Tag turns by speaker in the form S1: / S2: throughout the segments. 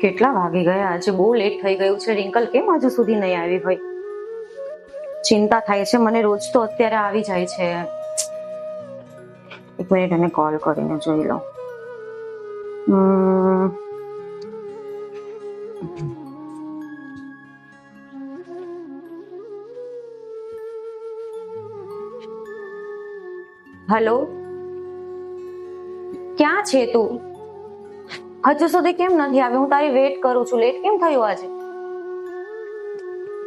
S1: કેટલા વાગી ગયા? આજે બહુ લેટ થઈ ગયું છે. રિંકલ કેમ હજુ સુધી નહીં આવી હોય? ચિંતા થાય છે. મને રોજ તો અત્યારે આવી જાય છે. એક મિનિટ એને કોલ કરીને જોઈ લો. હલો ક્યાં છે તું? હજુ સુધી કેમ નથી આવી હું તારી વેટ કરું છું. લેટ કેમ થયું આજે?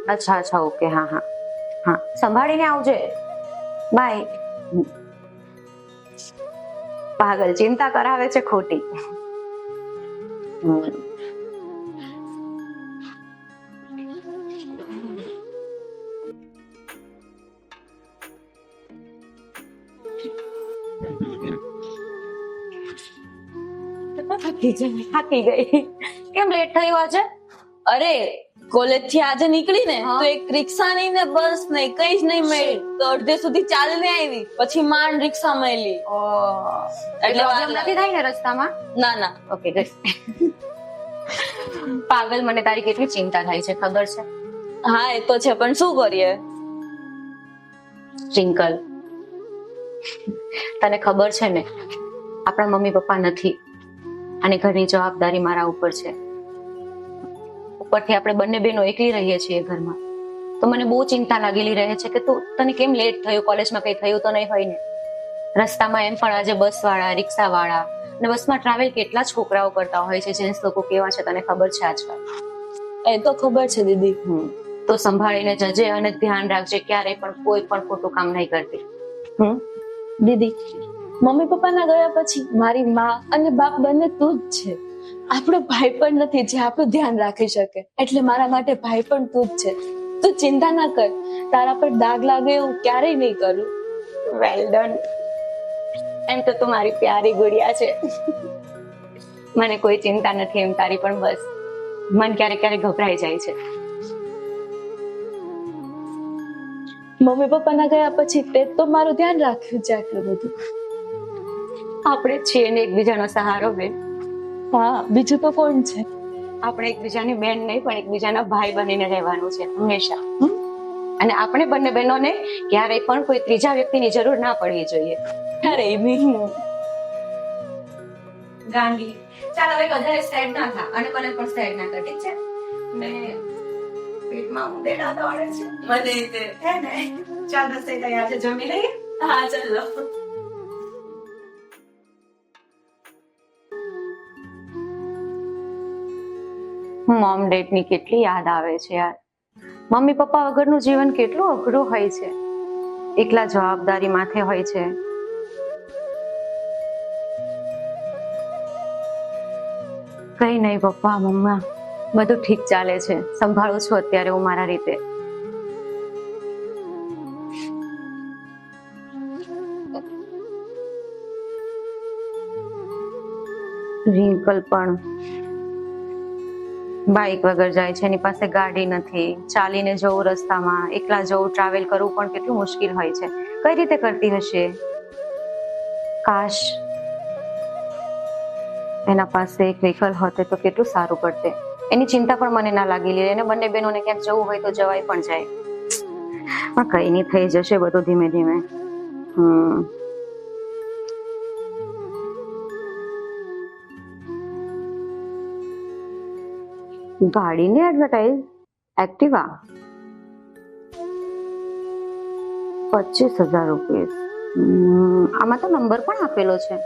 S1: અચ્છા અચ્છા ઓકે હા હા. હા, સંભાળીને આવજે. બાય પાગલ, ચિંતા કરાવે છે ખોટી. હમ. થાકી જઈ થાકી ગઈ. કેમ લેટ થયું આજે
S2: અરે કોલેજથી આજે નીકળી ને તો એક રિક્ષા નહીં ને બસ નહીં કઈ જ નહીં મળી. તો અડધે સુધી ચાલીને આવી. પછી માંડ રિક્ષા મળી.
S1: એટલે પ્રોબ્લેમ નથી થાય ને રસ્તામાં?
S2: ના ના.
S1: ઓકે ગુડ પાગલ મને તારી કેટલી ચિંતા થાય છે ખબર છે?
S2: હા એ તો છે પણ શું કરીએ?
S1: ટ્વિંકલ તને ખબર છે ને આપણા મમ્મી પપ્પા નથી અને ઘરની જવાબદારી મારા ઉપર છે. ઉપરથી આપણે બંને બહેનો એકલી રહીએ છીએ ઘરમાં. તો મને બહુ ચિંતા લાગેલી રહે છે કે તું તને કેમ લેટ થયું? કોલેજમાં કંઈ થયું તો નહીં હોય ને? રસ્તામાં એમ પણ આજે બસવાળા રિક્ષાવાળા રિક્ષા વાળા અને બસમાં ટ્રાવેલ કેટલા છોકરાઓ કરતા હોય છે જેન્ટ્સ લોકો કેવા છે તને ખબર છે આજકાલ?
S2: એ તો ખબર છે દીદી.
S1: હમ. તો સંભાળીને જજે અને ધ્યાન રાખજે ક્યારેય પણ કોઈ પણ ખોટું કામ નહીં કરતી. હમ.
S2: દીદી મમ્મી પપ્પાના ગયા પછી મારી માં અને બાપ બંને તું જ છે. આપણો ભાઈ પણ નથી જે આપણું ધ્યાન રાખી શકે. એટલે મારા માટે ભાઈ પણ તું જ છે. તું ચિંતા ના કર. તારા પર દાગ લાગે એવું ક્યારેય નહીં કરું.
S1: વેલ ડન એમ તો તું મારી પ્યારી ગુડિયા છે. મને કોઈ ચિંતા નથી એમ તારી પણ બસ. મન ક્યારેક ક્યારેક ગભરાઈ જાય છે.
S2: મમ્મી પપ્પાના ગયા પછી તે તો મારું ધ્યાન રાખ્યું છે આટલું બધું.
S1: આપણે છીએ ને એકબીજાનો સહારો બેન.
S2: હા બીજું તો કોણ છે?
S1: આપણે એકબીજાની બેન નહીં પણ એકબીજાના ભાઈ બનીને રહેવાનું છે હંમેશા. અને આપણે બંને બહેનોને ક્યારેય પણ કોઈ ત્રીજા વ્યક્તિની જરૂર ના પડવી જોઈએ.
S2: અરે
S1: ગાંડી ચાલ હવે વધારે સેડ ના થા અને મને પણ સેડ ના કર ઠીક છે? મે પેટમાં ઉંદેડા દોડે છે.
S2: મને તે.
S1: હે ને? ચાલ રસોઈ તૈયાર છે જમી લઈએ?
S2: હા ચાલો.
S1: મોમ ડેડની કેટલી યાદ આવે છે યાર? મમ્મી પપ્પા વગરનું જીવન કેટલું અઘરું હોય છે. એકલા જવાબદારી માથે હોય છે. કઈ નહીં પપ્પા, મમ્મા, બધું ઠીક ચાલે છે. સંભાળું છું અત્યારે હું મારા રીતે. રિંકલ પણ બાઇક વગર જાય છે, એની પાસે ગાડી નથી, ચાલીને જવું રસ્તામાં, એકલા જવું ટ્રાવેલ કરવું પણ કેટલું મુશ્કેલ હોય છે. કઈ રીતે કરતી હશે? કાશ એના પાસે એક વ્હીકલ હોતે તો કેટલું સારું પડતે. એની ચિંતા પણ મને ના લાગેલી એને બંને બહેનોને ક્યાંક જવું હોય તો જવાય પણ જાય. પણ કઈ નહીં, થઈ જશે બધું ધીમે ધીમે. હમ. ગાડીની એડવર્ટાઇઝ એક્ટિવા પચીસ હજાર રૂપીસ આમાં તો નંબર પણ આપેલો છે.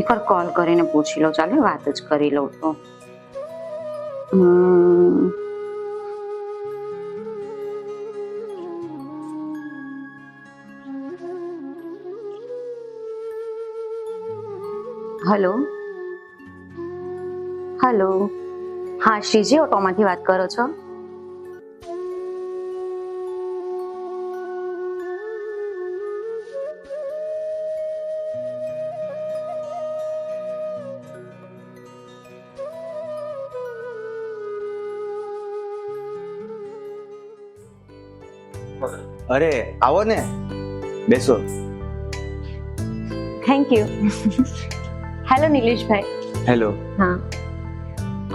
S1: એકવાર કોલ કરીને પૂછી લો, ચાલે? વાત જ કરી લઉં તો. હલો? હલો? હા શ્રીજી ઓટોમાંથી વાત કરો છો?
S3: અરે આવો ને. બેસો.
S1: Thank you hello Nileshbhai
S3: hello
S1: હા.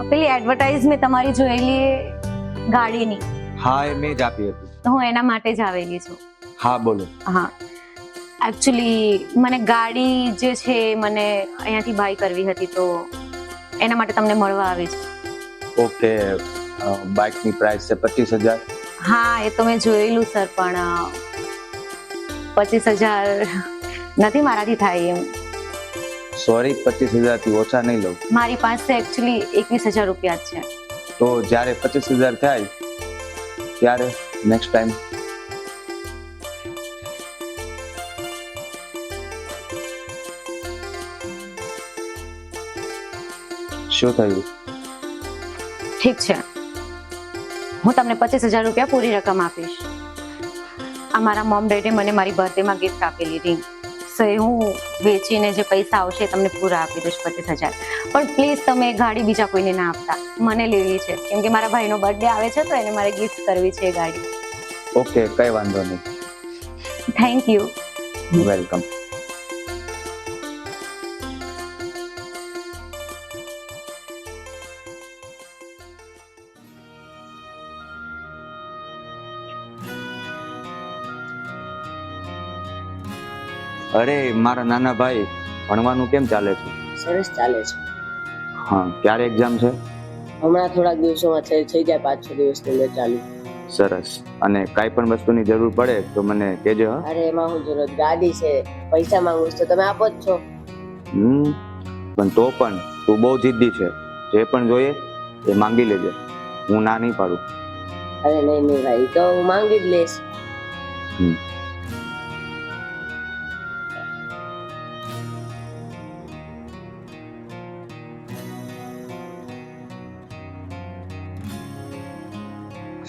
S1: પેલી એડવર્ટાઇઝ મેં તમારી જોયેલી ગાડીની?
S3: હા એ મેં જ આપી હતી.
S1: હું એના માટે જ આવેલી છું.
S3: હા બોલો.
S1: હા. એકચ્યુઅલી મને ગાડી જે છે મને અહીંયાથી બાય કરવી હતી તો એના માટે તમને મળવા આવી છું.
S3: ઓકે બાઇકની પ્રાઇસ છે પચીસ હજાર?
S1: હા એ તો મેં જોયેલું સર પણ પચીસ હજાર નથી મારાથી થાય એમ.
S3: સોરી પચીસ હજારથી ઓછા નહીં લઉં
S1: મારી પાસે એકચ્યુઅલી એકવીસ હજાર રૂપિયા જ છે
S3: તો જ્યારે પચીસ હજાર થાય ત્યારે નેક્સ્ટ ટાઈમ શું થયું
S1: ઠીક છે હું તમને પચીસ હજાર રૂપિયા પૂરી રકમ આપીશ આ મારા મોમ ડેડે મને મારી બર્થડેમાં ગિફ્ટ આપેલી રિંગ સો એ હું વેચીને જે પૈસા આવશે એ તમને પૂરા આપી દઈશ પચીસ હજાર. પણ પ્લીઝ તમે ગાડી બીજા કોઈને ના આપતા. મને લેવી છે. કેમ કે મારા ભાઈનો બર્થડે આવે છે તો એને મારે ગિફ્ટ કરવી છે એ ગાડી.
S3: ઓકે કઈ વાંધો નહીં.
S1: થેન્ક યુ
S3: વેલકમ અરે મારા નાના ભાઈ ભણવાનું કેમ ચાલે છે?
S4: સરસ ચાલે છે.
S3: હા ક્યારે એક્ઝામ છે?
S4: હમણાં થોડાક દિવસોમાં થઈ થઈ જાય પાંચ છ દિવસની અંદર ચાલુ.
S3: સરસ. અને કાંઈ પણ વસ્તુની જરૂર પડે તો મને કહેજો હા?
S4: અરે એમાં હું જરૂર ગાડી છે પૈસા માંગુ છું તો તમે આપો જ છો.
S3: હમ પણ તો પણ તું બહુ જિદ્દી છે. જે પણ જોઈએ એ માંગી લેજે. હું ના નહીં પાડું.
S4: અરે નહીં નહીં ભાઈ તો હું માંગી જ લઈશ.
S3: હમ.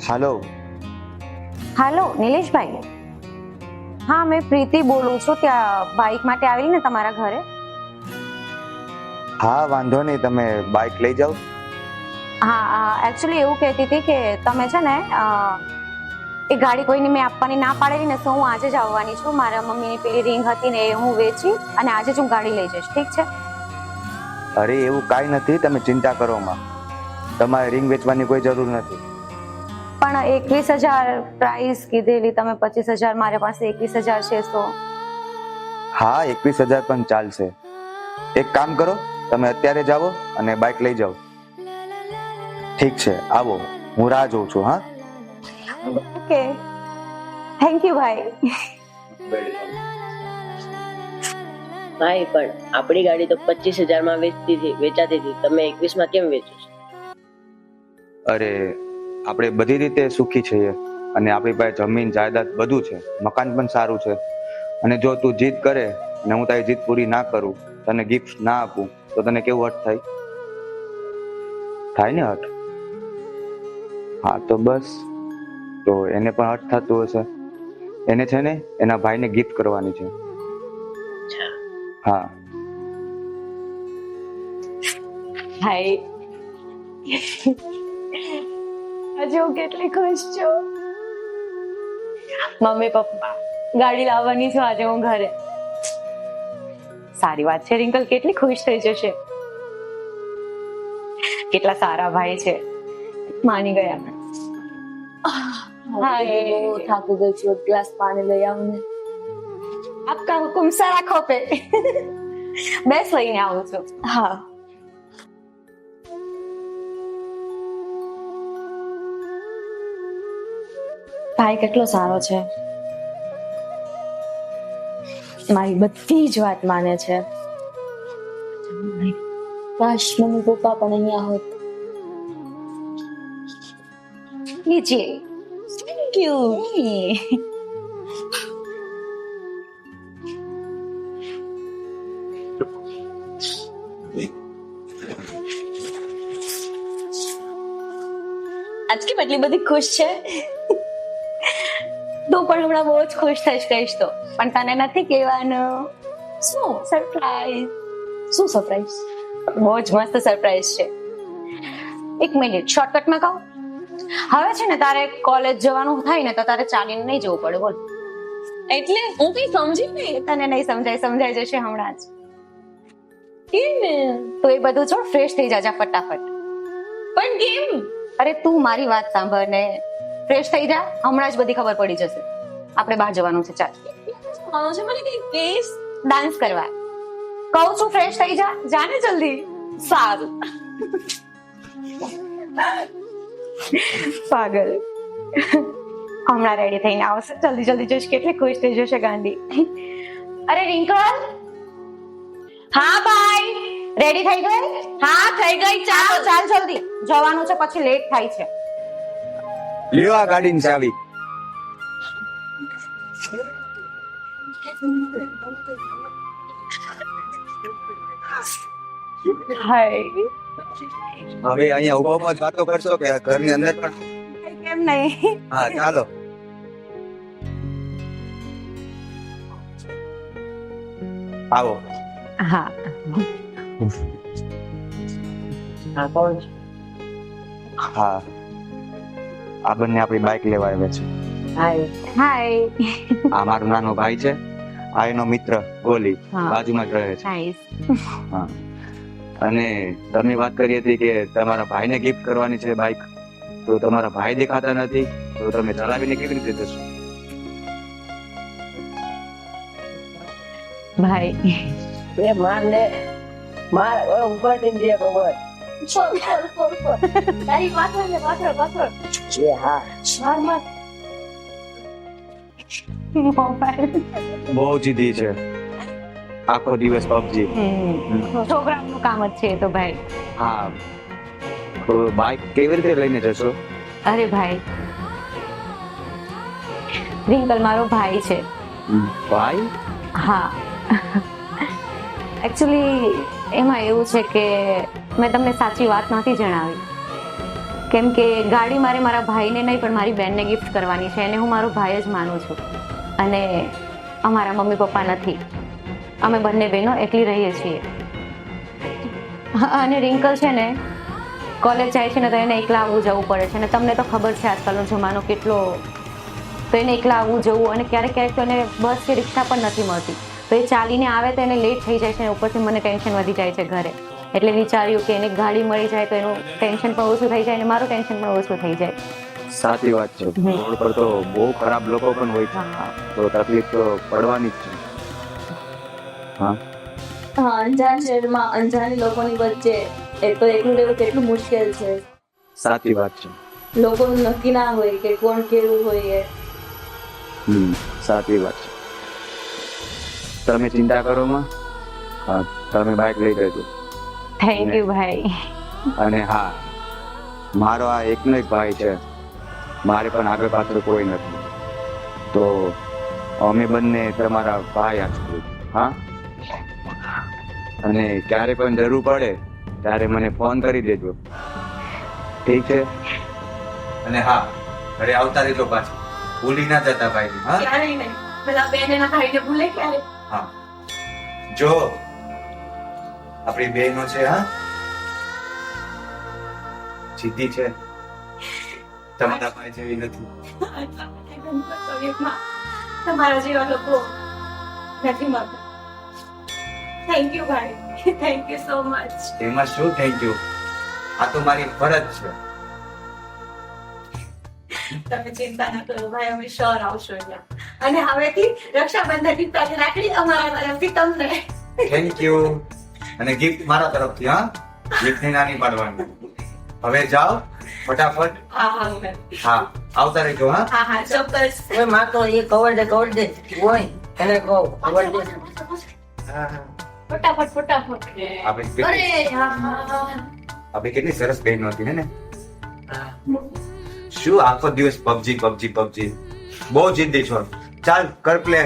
S3: હાલો
S1: હાલો નિલેશભાઈ હા મેં પ્રીતિ બોલું છું. ત્યાં બાઇક માટે આવેલી ને તમારા ઘરે?
S3: હા વાંધો નહીં. તમે બાઇક લઈ જાઓ.
S1: હા એકચ્યુઅલી એવું કહેતી હતી કે તમે છે ને એ ગાડી કોઈને મેં આપવાની ના પાડેલી ને તો હું આજે જ આવવાની છું. મારા મમ્મીની પેલી રિંગ હતી ને એ હું વેચી અને આજે જ હું ગાડી લઈ જઈશ. ઠીક છે?
S3: અરે એવું કાંઈ નથી. તમે ચિંતા કરો માં. તમારે રિંગ વેચવાની કોઈ જરૂર નથી.
S1: પણ એકવીસ હજાર પ્રાઇસ કીધેલી તમે પચીસ હજાર મારી પાસે એકવીસ હજાર છે તો?
S3: હા એકવીસ હજાર પણ ચાલશે. એક કામ કરો તમે અત્યારે જાઓ અને બાઇક લઈ જાઓ. ઠીક છે આવો. હું રાહ જોઉં છું હા?
S1: ઓકે થેન્ક યુ ભાઈ
S4: ભાઈ પણ આપણી ગાડી તો પચીસ હજારમાં વેચતી હતી વેચાતી હતી. તમે એકવીસમાં કેમ વેચો છો?
S3: અરે આપણે બધી રીતે સુખી છીએ અને આપણી પાસે જમીન, જાયદાદ બધું છે. મકાન પણ સારું છે. અને જો તું જીદ કરે અને હું તારી જીદ પૂરી ના કરું, તને ગિફ્ટ ના આપું, તો તને કેવું હટ થાય? થાય ને હટ હા, તો બસ. તો એને પણ હટ થતું હશે. એને છે ને, એના ભાઈને ગિફ્ટ કરવાની છે. હા.
S2: હાય આજે હું કેટલી ખુશ છું. મમ્મી પપ્પા ગાડી લાવવાની છું આજે હું ઘરે.
S1: સારી વાત છે રિંકલ કેટલી ખુશ થઈ જશે. કેટલા સારા ભાઈ છે. માની ગયા
S2: થાકી ગઈ છું. એક ગ્લાસ પાણી લઈ આવું ને.
S1: આપકા હુકુમ સારા ખોપે. બેસ લઈને આવું છું.
S2: હા. ભાઈ કેટલો સારો છે? મારી બધી જ વાત માને છે. કાશ મમ્મી પપ્પા પણ અહીંયા હોત.
S1: લીજીએ
S2: થેન્ક યુ આજ કેમ એટલી બધી ખુશ છે?
S1: તું પણ હમણાં બહુ જ ખુશ થઈશ કહીશ તો. પણ તને નથી કહેવાનું.
S2: શું?
S1: સરપ્રાઈઝ
S2: શું સરપ્રાઈઝ
S1: બહુ જ મસ્ત સરપ્રાઈઝ છે. એક મિનિટ શોર્ટકટમાં કહું? હવે છે ને તારે કોલેજ જવાનું થાય ને તો તારે ચાલીને નહીં જવું પડે બોલ.
S2: એટલે હું કઈ સમજી નહીં?
S1: તને નહીં સમજાય સમજાઈ જશે હમણાં જ.
S2: કેમ
S1: તો એ બધું છોડ ફ્રેશ થઈ જાજા ફટાફટ.
S2: પણ કેમ?
S1: અરે તું મારી વાત સાંભળ ને ફ્રેશ થઈ જા હમણાં જ બધી ખબર પડી જશે. આપણે બહાર જવાનું છે ચાલ.
S2: આનો છે મને કઈ કેસ
S1: ડાન્સ કરવા. કહું છું ફ્રેશ થઈ જા જાને જલ્દી.
S2: સારું.
S1: પાગલ. હમણાં રેડી થઈને આવશે. જલ્દી જલ્દી જશે કેટલી ખુશ થઈ જશે ગાંધી. અરે રિંકલ. હા ભાઈ. રેડી થઈ ગઈ?
S2: હા થઈ ગઈ
S1: ચાલ.
S2: ચાલ
S1: ચાલ જલ્દી. જવાનું છે પછી લેટ થાય છે.
S3: લ્યો આ ગાડીની ચાવી.
S1: હાય.
S3: હવે અહીંયા ઊભા ઊભા જ વાતો કરશો કે ઘરની અંદર પણ?
S1: કેમ નહીં?
S3: હા ચાલો. આવો.
S1: હા.
S4: હા કોણ
S3: હા. આ બંને આપણી બાઇક લેવા આવ્યા છે.
S4: હાય.
S1: હાય
S3: આ મારો નાનો ભાઈ છે. આ એનો મિત્ર ગોલી બાજુમાં જ રહે છે.
S1: નાઈસ
S3: હા. અને તમે વાત કરી હતી કે તમારા ભાઈને ગિફ્ટ કરવાની છે બાઇક તો તમારા ભાઈ દેખાતા નથી તો તમે ચલાવીને કેવી રીતે જશો?
S1: ભાઈ.
S4: એ મારને માર ઉપરથી દે
S2: છોડ છોડ છોડ છોડ તારી પાછળ ને પાછળ પાછળ
S4: એ હા.
S2: માર માર
S1: મોબાઈલ.
S3: બહુ જીદી છે. આખો દિવસ પબજી.
S1: છોકરાઓનું કામ જ છે તો ભાઈ.
S3: હા. બાઇક કેવી રીતે લઈને જશો?
S1: અરે ભાઈ. રિંકલ મારો ભાઈ છે.
S3: ભાઈ?
S1: હા. એકચ્યુઅલી એમાં એવું છે કે મેં તમને સાચી વાત નથી જણાવી. કેમ કે ગાડી મારે મારા ભાઈને નહીં પણ મારી બેનને ગિફ્ટ કરવાની છે. અને હું મારો ભાઈ જ માનું છું. અને અમારા મમ્મી પપ્પા નથી. અમે બંને બહેનો એકલી રહીએ છીએ. અને રિંકલ છે ને, કોલેજ જાય છે ને તો એને એકલા આવવું જવું પડે છે. અને તમને તો ખબર છે આજકાલનો જમાનો કેટલો, તો એને એકલા આવવું જવું અને ક્યારેક ક્યારેક તો એને બસ કે રિક્ષા પણ નથી મળતી. તો એ ચાલીને આવે તો એને લેટ થઈ જાય છે અને ઉપરથી મને ટેન્શન વધી જાય છે ઘરે. એટલે વિચાર્યું કે એને ગાડી મળી જાય તો એનું ટેન્શન પણ ઓછું થઈ જાય અને મારું ટેન્શન પણ ઓછું થઈ જાય.
S3: સાચી વાત છે. રોડ પર તો બહુ ખરાબ લોકો પણ હોય છે. તો તકલીફ તો પડવાની જ છે. હા.
S2: હા અંજાન શહેરમાં અંજાની લોકોની વચ્ચે એ તો એકલું રહેવું કેટલું મુશ્કેલ છે.
S3: સાચી વાત છે.
S2: લોકોનું નક્કી ના હોય કે કોણ કેવું હોય એ.
S3: હમ સાચી વાત છે. તમે ચિંતા કરો માં. હા તમે બાઇક લઈ જજો
S1: થેન્ક યુ ભાઈ.
S3: અને હા મારો આ એકનો એક ભાઈ છે. મારે પણ આગળ પાછળ કોઈ નથી. તો અમે બંને તમારા ભાઈ આછું હા? અને ક્યારે પણ જરૂર પડે ત્યારે મને ફોન કરી દેજો. ઠીક છે? અને હા ઘરે આવતા રહેજો પાછું. ભૂલી ના જતા ભાઈ હા?
S2: ક્યારે નહીં. પેલા બેન એના ભાઈને ભૂલે ક્યારે
S3: હા. જો આપણી બહેનો છે હા? જીતી છે. તમારા ભાઈ જેવી નથી.
S2: તમારા જેવા લોકો નથી મળતા. થેન્ક યુ ભાઈ. થેન્ક યુ સો મચ
S3: એમાં શું થેન્ક યુ આ તો મારી ફરજ છે.
S2: તમે ચિંતા ન કરો ભાઈ અમે શ્યોર આવશો અહીંયા. અને હવેથી રક્ષાબંધનની પહેલી રાખડી અમારા તરફથી તમને.
S3: થેન્ક યુ અને ગિફ્ટ મારા તરફથી હા? ગિફ્ટની નાની પાડવાની. હવે જાઓ. ફટાફટ.
S2: હા હા હા
S3: હા આવતા રહેજો હા.
S2: હા હા ચોક્કસ.
S4: ઓયમાં તો એ કવર દે કવર દે. ઓય એને કહો કવર દે.
S2: ફટાફટ ફટાફટ.
S3: આપણે કેટલી સરસ બહેનો હતી ને? શું આખો દિવસ પબજી પબજી પબજી. બહુ જિદ્દી છો. ચાલ કર પ્લે